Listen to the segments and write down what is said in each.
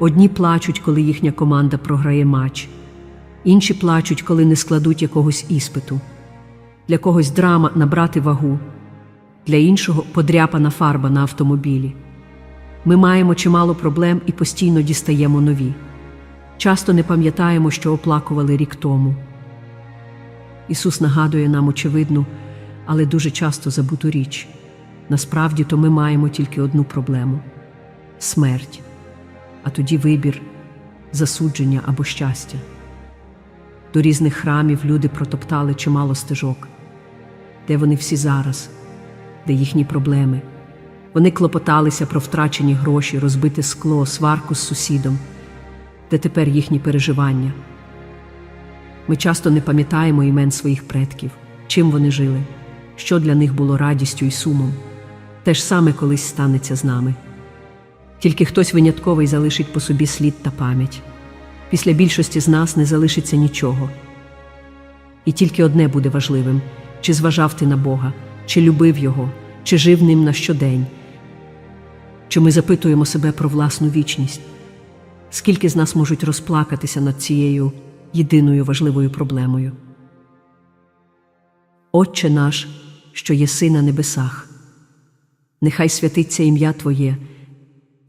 Одні плачуть, коли їхня команда програє матч, інші плачуть, коли не складуть якогось іспиту. Для когось драма набрати вагу, для іншого подряпана фарба на автомобілі. Ми маємо чимало проблем і постійно дістаємо нові. Часто не пам'ятаємо, що оплакували рік тому. Ісус нагадує нам очевидну, але дуже часто забуту річ. Насправді то ми маємо тільки одну проблему смерть, а тоді вибір, засудження або щастя. До різних храмів люди протоптали чимало стежок, де вони всі зараз, де їхні проблеми. Вони клопоталися про втрачені гроші, розбите скло, сварку з сусідом, де тепер їхні переживання. Ми часто не пам'ятаємо імен своїх предків, чим вони жили, що для них було радістю і сумом. Те ж саме колись станеться з нами. Тільки хтось винятковий залишить по собі слід та пам'ять. Після більшості з нас не залишиться нічого. І тільки одне буде важливим: чи зважав ти на Бога, чи любив Його, чи жив ним на щодень, чи ми запитуємо себе про власну вічність. Скільки з нас можуть розплакатися над цією єдиною важливою проблемою? Отче наш, що єси на небесах, нехай святиться ім'я Твоє,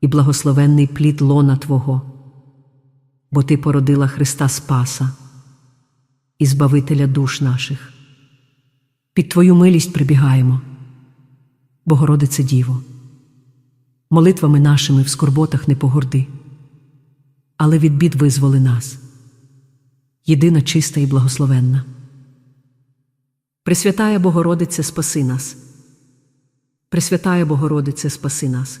і благословенний плід лона Твого, бо Ти породила Христа Спаса і Збавителя душ наших. Під Твою милість прибігаємо, Богородице Діво, молитвами нашими в скорботах не погорди, але від бід визволи нас, єдина чиста і благословенна. Пресвятая Богородице, спаси нас. Пресвятая Богородице, спаси нас.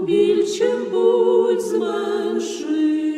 Більшим будь зменшить.